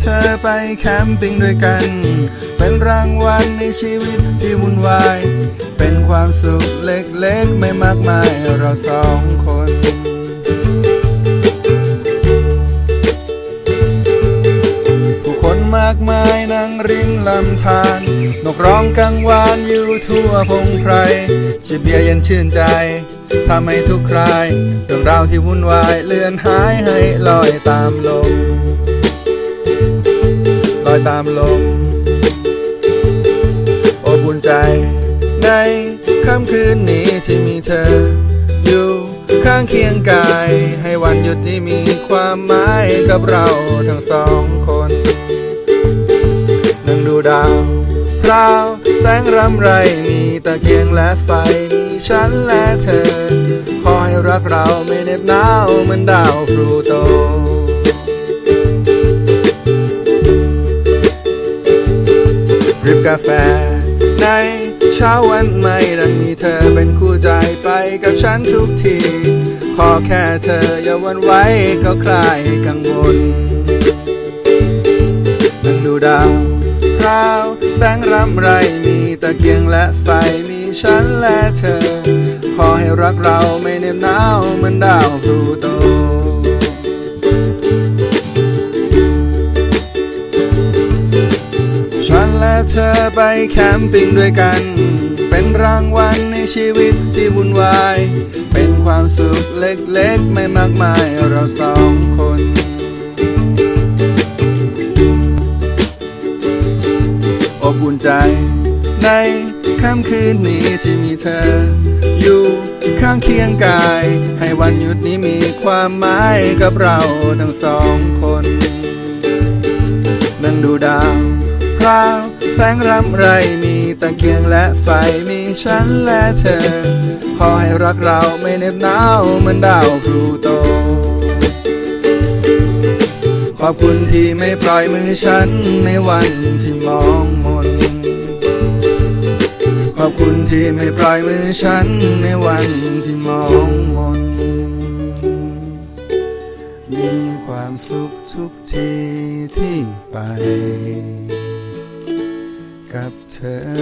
เธอไปแคมปิ้งด้วยกัน เป็นรางวัลในชีวิตที่วุ่นวาย เป็นความสุขเล็กๆ ไม่มากมายเราสองคนผู้คนมากมายนั่งริมลำธารนกร้องกังวานอยู่ทั่วพงไพรจิบเบียร์เย็นชื่นใจทำให้ทุกใครเรื่องราวที่วุ่นวายเลือนหายให้ลอยตามลม ตามลมอบอุ่นใจ ในค่ำคืนนี้ที่มีเธอ อยู่ข้างเคียงกาย ให้วันหยุดนี้มีความหมายกับเราทั้งสองคน นั่งดูดาวพราวแสงรำไรมีตะเกียงและไฟมีฉันและเธอ ขอให้รักเราไม่เหน็บหนาวเหมือนดาวพลูโต ริบกาแฟ ในเช้าวันใหม่ดังมีเธอเป็นคู่ใจไปกับฉันทุกที ขอแค่เธออย่าวันไว้ก็คลายกังวลนั่งดูดาวพราวแสงรำไรมีตะเกียงและไฟมีฉันและเธอ ขอให้รักเราไม่เน็บหนาวเหมือนดาวพลูโต เธอไปแคมปิ้งด้วยกัน เป็นรางวัลในชีวิตที่วุ่นวาย เป็นความสุขเล็กๆ ไม่มากมายเราสองคนอบอุ่นใจ ในค่ำคืนนี้ที่มีเธอ อยู่ข้างเคียงกาย ให้วันหยุดนี้มีความหมายกับเราทั้งสองคน นั่งดูดาวพราว แสงรำไรมีตะเกียงและไฟมีฉันและเธอขอให้รักเราไม่เหน็บหนาวเหมือนดาวพลูโต ขอบคุณที่ไม่ปล่อยมือฉันในวันที่มองมน ขอบคุณที่ไม่ปล่อยมือฉันในวันที่มองมน มีความสุขทุกทีที่ไป captain.